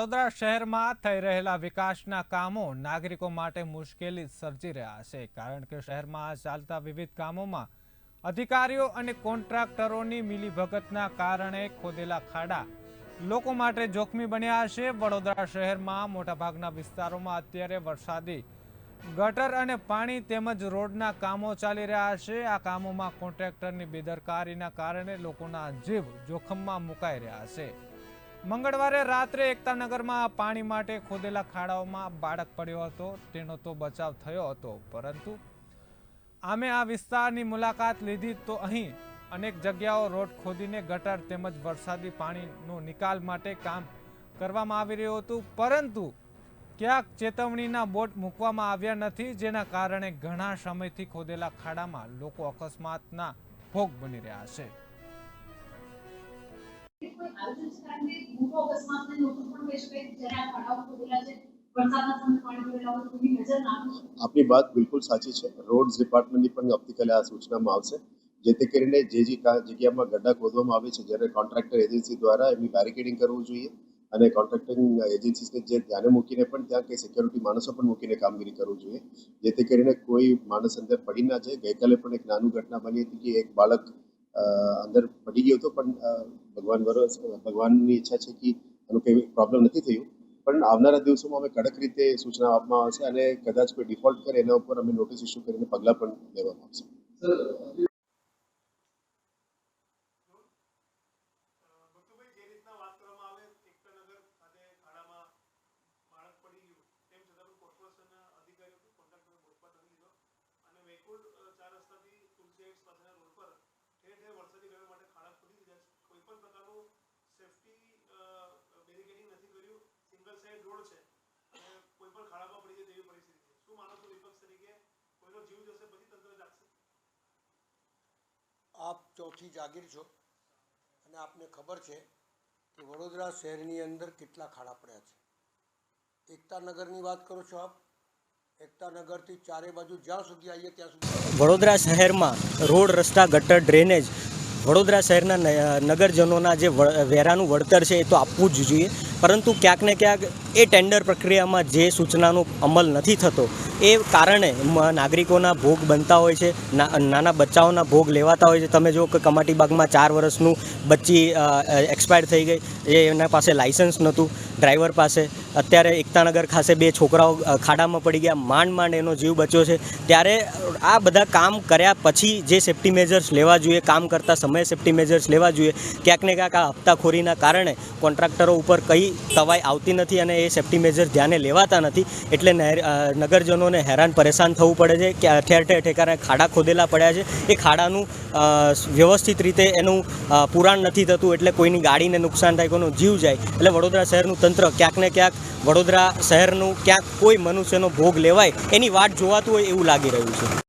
વડોદરા શહેરમાં થઈ રહેલા વિકાસના કામો નાગરિકો માટે મુશ્કેલી સર્જી રહ્યા છે, કારણ કે શહેરમાં ચાલતા વિવિધ કામોમાં અધિકારીઓ અને કોન્ટ્રાક્ટરોની મિલીભગતના કારણે ખોદેલા ખાડા લોકો માટે જોખમી બન્યા છે. વડોદરા શહેરમાં મોટાભાગના વિસ્તારોમાં અત્યારે વરસાદી ગટર અને પાણી તેમજ રોડના કામો ચાલી રહ્યા છે. આ કામોમાં કોન્ટ્રાક્ટરની બેદરકારીના કારણે લોકોના જીવ જોખમમાં મુકાઈ રહ્યા છે. મંગળવારે રાત્રે એકતાનગરમાં પાણી માટે ખોદેલા ખાડાઓમાં બાળક પડ્યો હતો. તેનો તો બચાવ થયો હતો, પરંતુ આમે આ વિસ્તારની મુલાકાત લીધી તો અહીં અનેક જગ્યાઓ રોડ ખોદીને ગટર તેમજ વરસાદી પાણીનો નિકાલ માટે કામ કરવામાં આવી રહ્યું હતું. પરંતુ ક્યાંક ચેતવણીના બોટ મૂકવામાં આવ્યા નથી, જેના કારણે ઘણા સમયથી ખોદેલા ખાડામાં લોકો અકસ્માતના ભોગ બની રહ્યા છે. અકસ્માતને આપની વાત બિલકુલ સાચી છે. રોડ ડિપાર્ટમેન્ટની પણ આવતીકાલે આ સૂચનામાં આવશે. જેથી કરીને જે જે જગ્યામાં ગડ્ડા ખોદવામાં આવે છે, જ્યારે કોન્ટ્રાક્ટર એજન્સી દ્વારા એમની બેરિકેડિંગ કરવું જોઈએ અને કોન્ટ્રાક્ટિંગ એજન્સીસને જે ધ્યાને મૂકીને પણ ત્યાં કંઈ સિક્યોરિટી માણસો પણ મૂકીને કામગીરી કરવું જોઈએ. જેથી કરીને કોઈ માણસ અંદર પડી ના જાય. ગઈકાલે પણ એક નાનું ઘટના બની હતી કે એક બાળક અંદર પડી ગયો હતો, પણ ભગવાન વરસ ભગવાનની ઈચ્છા છે કે એનું કંઈ પ્રોબ્લેમ નથી થયું. પણ આવનારા દિવસોમાં અમે કડક રીતે સૂચના આપવામાં આવશે અને કદાચ કોઈ ડિફોલ્ટ કરે, એના ઉપર અમે નોટિસ ઇસ્યુ કરીને પગલાં પણ લેવામાં આવશે. ભક્તુભાઈ જે રીતના વાત કરવામાં આવે એકતાનગર ખાતે ખાડામાં બાળક પડી ગયું તેમ છતાં પણ કોર્પોરેશન અધિકારીઓ કે કોન્ટ્રાક્ટરો બોધપાઠ નથી લીધો અને વૈકુંઠ અ, ચાર રસ્તાથી તુલસી હાઇટ્સ પાસેના રોડ પર ઠેર ઠેર વરસાદી ગટર માટે ખાડા ખોદી દીધા છે કોઈ પણ પ્રકારનું સેફટી બેરિકેડિંગ નથી કર્યું સિંગલ સાઇડ રોડ છે અને કોઈ પણ ખાડામાં પડી જાય તેવી પરિસ્થિતિ છે શું માનો છો વિપક્ષ તરીકે કોઈનો જીવ જશે પછી તંત્ર જાગશે. આપ ચોથી જાગીર છો અને આપને ખબર છે કે વડોદરા શહેરની અંદર કેટલા ખાડા પડ્યા છે. એકતાનગરની વાત કરો છો આપ? એકતાનગરથી ચારે બાજુ જ્યાં સુધી આવીએ ત્યાં સુધી વડોદરા શહેરમાં રોડ રસ્તા ગટર ડ્રેનેજ વડોદરા શહેરના નગરજનોના જે વેરાનું વળતર છે એ તો આપવું જ જોઈએ. પરંતુ ક્યાંક ને ક્યાંક એ ટેન્ડર પ્રક્રિયામાં જે સૂચનાનો અમલ નથી થતો, એ કારણે નાગરિકોના ભોગ બનતા હોય છે નાના બચ્ચાઓના ભોગ લેવાતા હોય છે. તમે જો કે કમાટી બાગમાં ચાર વર્ષનું બચ્ચી એક્સપાયર થઈ ગઈ, એ એના પાસે લાઇસન્સ નહોતું. ડ્રાઈવર પાસે. અત્યારે એકતાનગર ખાસે બે છોકરાઓ ખાડામાં પડી ગયા. માંડ માંડ એનો જીવ બચ્યો છે. ત્યારે આ બધા કામ કર્યા પછી જે સેફ્ટી મેજર્સ લેવા જોઈએ, કામ કરતા સમયે સેફ્ટી મેજર્સ લેવા જોઈએ, ક્યાંક ને ક્યાંક આ હપ્તાખોરીના કારણે કોન્ટ્રાક્ટરો ઉપર કઈ તવાઈ આવતી નથી અને એ સેફ્ટી મેજર્સ ધ્યાને લેવાતા નથી. એટલે નગરજનોને હેરાન પરેશાન થવું પડે છે કે ઠેર ઠેર ઠેકાણે ખાડા ખોદેલા પડ્યા છે. એ ખાડાનું વ્યવસ્થિત રીતે એનું પુરાણ નથી થતું એટલે કોઈની ગાડીને નુકસાન થાય, કોઈનો જીવ જાય. એટલે વડોદરા શહેરનું તંત્ર ક્યાંક ને ક્યાંક વડોદરા શહેરનું ક્યાંક કોઈ મનુષ્યનો ભોગ લેવાય એની વાટ જોવાતું હોય એવું લાગી રહ્યું છે.